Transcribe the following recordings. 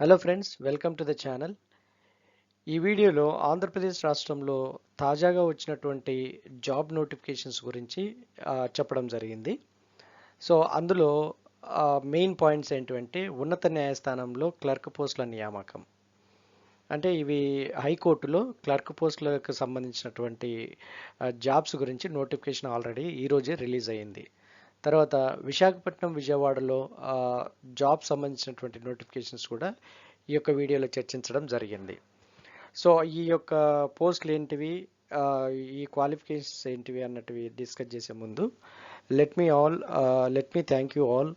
Hello friends welcome to the channel ఈ వీడియోలో ఆంధ్రప్రదేశ్ రాష్ట్రంలో తాజాగా వచ్చినటువంటి జాబ్ నోటిఫికేషన్స్ గురించి చెప్పడం జరిగింది. సో అందులో మెయిన్ పాయింట్స్ ఏంటంటే ఉన్నత న్యాయస్థానంలో క్లర్క్ పోస్టుల నియామకం. అంటే ఇవి హైకోర్టులో క్లర్క్ పోస్టులకు సంబంధించినటువంటి జాబ్స్ గురించి నోటిఫికేషన్ ఆల్రెడీ ఈరోజే రిలీజ్ అయ్యింది. తర్వాత విశాఖపట్నం విజయవాడలో జాబ్ సంబంధించినటువంటి నోటిఫికేషన్స్ కూడా ఈ యొక్క వీడియోలో చర్చించడం జరిగింది. సో ఈ యొక్క పోస్టులు ఏంటివి? ఈ క్వాలిఫికేషన్స్ ఏంటివి అన్నటివి డిస్కస్ చేసే ముందు let me all let me thank you all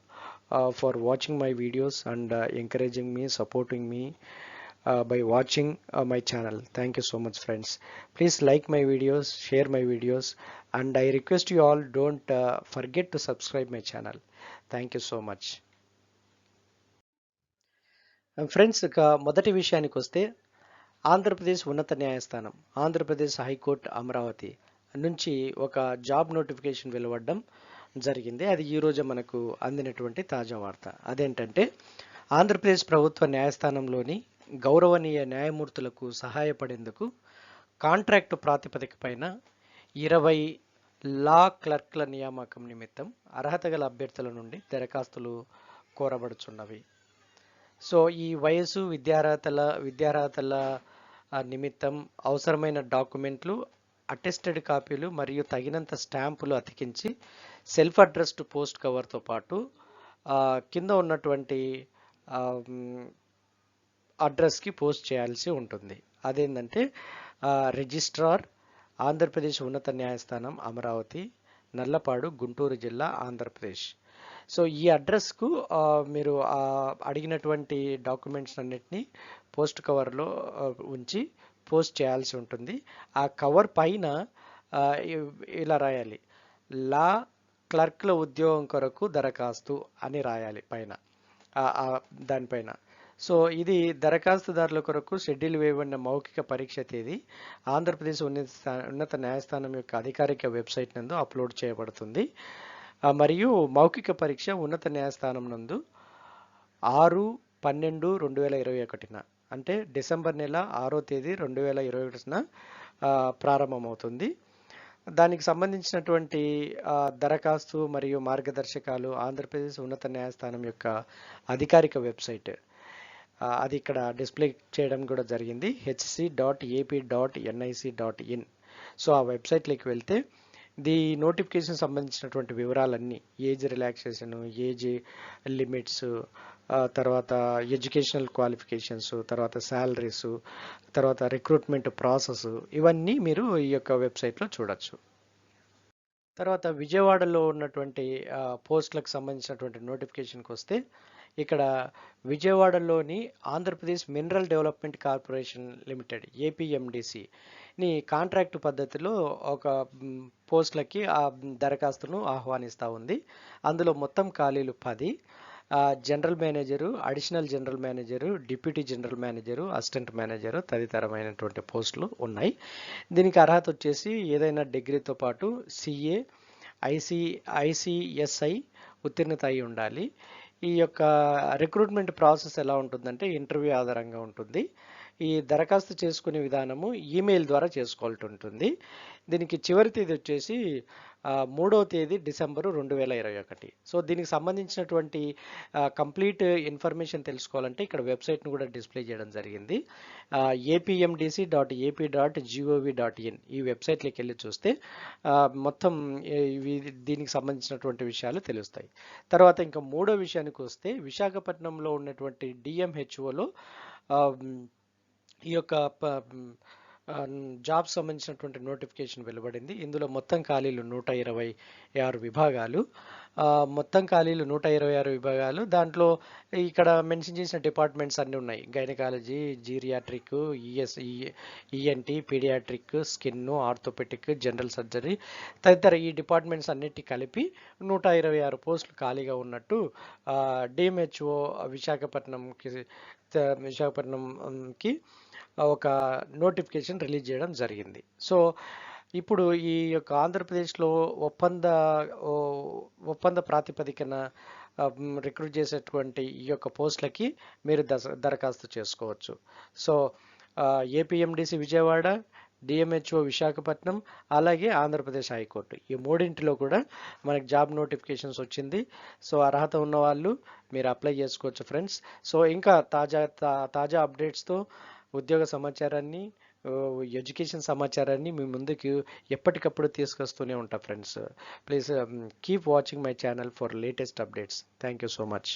for watching my videos and encouraging me supporting me uh, by watching uh, my channel thank you so much friends please like my videos share my videos and i request you all don't uh, forget to subscribe my channel thank you so much friends ఇక మొదటి విషయానికి వస్తే ఆంధ్రప్రదేశ్ ఉన్నత న్యాయస్థానం Andhra Pradesh high court Amaravati నుంచి ఒక job notification వెలువడడం జరిగింది అది ఈరోజు మనకు అందినటువంటి తాజా వార్త అదేంటంటే ఆంధ్రప్రదేశ్ ప్రభుత్వ న్యాయస్థానంలోని గౌరవనీయ న్యాయమూర్తులకు సహాయపడేందుకు కాంట్రాక్టు ప్రాతిపదిక పైన ఇరవై లా క్లర్క్ల నియామకం నిమిత్తం అర్హత గల అభ్యర్థుల నుండి దరఖాస్తులు కోరబడుచున్నవి. సో ఈ వయసు విద్యార్హతల విద్యార్హతల నిమిత్తం అవసరమైన డాక్యుమెంట్లు అటెస్టెడ్ కాపీలు మరియు తగినంత స్టాంపులు అతికించి సెల్ఫ్ అడ్రస్డ్ పోస్ట్ కవర్తో పాటు కింద ఉన్నటువంటి అడ్రస్కి పోస్ట్ చేయాల్సి ఉంటుంది. అదేంటంటే రిజిస్ట్రార్ ఆంధ్రప్రదేశ్ ఉన్నత న్యాయస్థానం అమరావతి నల్లపాడు గుంటూరు జిల్లా ఆంధ్రప్రదేశ్. సో ఈ అడ్రస్కు మీరు అడిగినటువంటి డాక్యుమెంట్స్ అన్నిటినీ పోస్ట్ కవర్లో ఉంచి పోస్ట్ చేయాల్సి ఉంటుంది. ఆ కవర్ పైన ఇలా రాయాలి. లా క్లర్క్ల ఉద్యోగం కొరకు దరఖాస్తు అని రాయాలి పైన. దానిపైన. సో ఇది దరఖాస్తుదారుల కొరకు షెడ్యూల్ వేయబడిన మౌఖిక పరీక్ష తేదీ. ఆంధ్రప్రదేశ్ ఉన్నత ఉన్నత న్యాయస్థానం యొక్క అధికారిక వెబ్సైట్ నందు అప్లోడ్ చేయబడుతుంది. మరియు మౌఖిక పరీక్ష ఉన్నత న్యాయస్థానం నందు ఆరు పన్నెండు రెండు వేల ఇరవై ఒకటిన అంటే డిసెంబర్ నెల ఆరో తేదీ రెండు వేల ఇరవై ఒకటిన ప్రారంభమవుతుంది. దానికి సంబంధించినటువంటి దరఖాస్తు మరియు మార్గదర్శకాలు ఆంధ్రప్రదేశ్ ఉన్నత న్యాయస్థానం యొక్క అధికారిక వెబ్సైట్. అది ఇక్కడ డిస్ప్లే చేయడం కూడా జరిగింది. HC dot AP dot NIC dot in so ఆ వెబ్సైట్లోకి వెళ్తే ది నోటిఫికేషన్ సంబంధించినటువంటి వివరాలన్నీ ఏజ్ రిలాక్సేషన్ ఏజ్ లిమిట్స్ తర్వాత ఎడ్యుకేషనల్ క్వాలిఫికేషన్స్ తర్వాత శాలరీస్ తర్వాత రిక్రూట్మెంట్ ప్రాసెస్ ఇవన్నీ మీరు ఈ యొక్క వెబ్సైట్లో చూడొచ్చు. తర్వాత విజయవాడలో ఉన్నటువంటి పోస్టులకు సంబంధించినటువంటి నోటిఫికేషన్కి వస్తే ఇక్కడ విజయవాడలోని Andhra Pradesh mineral development corporation limited ఏపీఎండిసిని contract పద్ధతిలో ఒక పోస్టులకి ఆ దరఖాస్తును ఆహ్వానిస్తూ ఉంది. అందులో మొత్తం ఖాళీలు పది. ఆ, general manager additional general manager deputy general manager assistant manager తదితరమైనటువంటి పోస్టులు ఉన్నాయి. దీనికి అర్హత వచ్చేసి ఏదైనా డిగ్రీతో పాటు సిఏ ఐసి ఐసిఎస్ఐ ఉత్తీర్ణత అయి ఉండాలి. ఈ యొక్క రిక్రూట్మెంట్ ప్రాసెస్ ఎలా ఉంటుందంటే ఇంటర్వ్యూ ఆధారంగా ఉంటుంది. ఈ దరఖాస్తు చేసుకునే విధానము ఈమెయిల్ ద్వారా చేసుకోవాల్సి ఉంటుంది. దీనికి చివరి తేదీ వచ్చేసి మూడవ తేదీ డిసెంబరు రెండు వేల ఇరవై ఒకటి. సో దీనికి సంబంధించినటువంటి కంప్లీట్ ఇన్ఫర్మేషన్ తెలుసుకోవాలంటే ఇక్కడ వెబ్సైట్ను కూడా డిస్ప్లే చేయడం జరిగింది. APMDC dot AP dot GOV dot in ఈ వెబ్సైట్లోకి వెళ్ళి చూస్తే మొత్తం ఇవి దీనికి సంబంధించినటువంటి విషయాలు తెలుస్తాయి. తర్వాత ఇంకా మూడో విషయానికి వస్తే విశాఖపట్నంలో ఉన్నటువంటి డిఎంహెచ్ఓలో ఈ యొక్క ప- జాబ్ సంబంధించినటువంటి నోటిఫికేషన్ వెలువడింది. ఇందులో మొత్తం ఖాళీలు నూట ఇరవై ఆరు విభాగాలు. మొత్తం ఖాళీలు నూట ఇరవై ఆరు విభాగాలు. దాంట్లో ఇక్కడ మెన్షన్ చేసిన డిపార్ట్మెంట్స్ అన్నీ ఉన్నాయి. Gynaecology geriatric ES ENT paediatric skin orthopedic general surgery తదితర ఈ డిపార్ట్మెంట్స్ అన్నిటి కలిపి నూట ఇరవై ఆరు పోస్టులు ఖాళీగా ఉన్నట్టు డిఎంహెచ్ఓ విశాఖపట్నంకి విశాఖపట్నంకి ఒక నోటిఫికేషన్ రిలీజ్ చేయడం జరిగింది. సో ఇప్పుడు ఈ యొక్క ఆంధ్రప్రదేశ్లో ఒప్పంద ఒప్పంద ప్రాతిపదికన రిక్రూట్ చేసేటువంటి ఈ యొక్క పోస్టులకి మీరు దస దరఖాస్తు చేసుకోవచ్చు. So APMDC Vijayawada DMHO Visakhapatnam అలాగే ఆంధ్రప్రదేశ్ హైకోర్టు. ఈ మూడింటిలో కూడా మనకి జాబ్ నోటిఫికేషన్స్ వచ్చింది. సో అర్హత ఉన్న వాళ్ళు మీరు అప్లై చేసుకోవచ్చు ఫ్రెండ్స్. సో ఇంకా తాజా తా- తాజా అప్డేట్స్తో ఉద్యోగ సమాచారాన్ని ఎడ్యుకేషన్ సమాచారాన్ని మీ ముందుకు ఎప్పటికప్పుడు తీసుకొస్తూనే ఉంటా friends. Please keep watching my channel for latest updates. Thank you so much.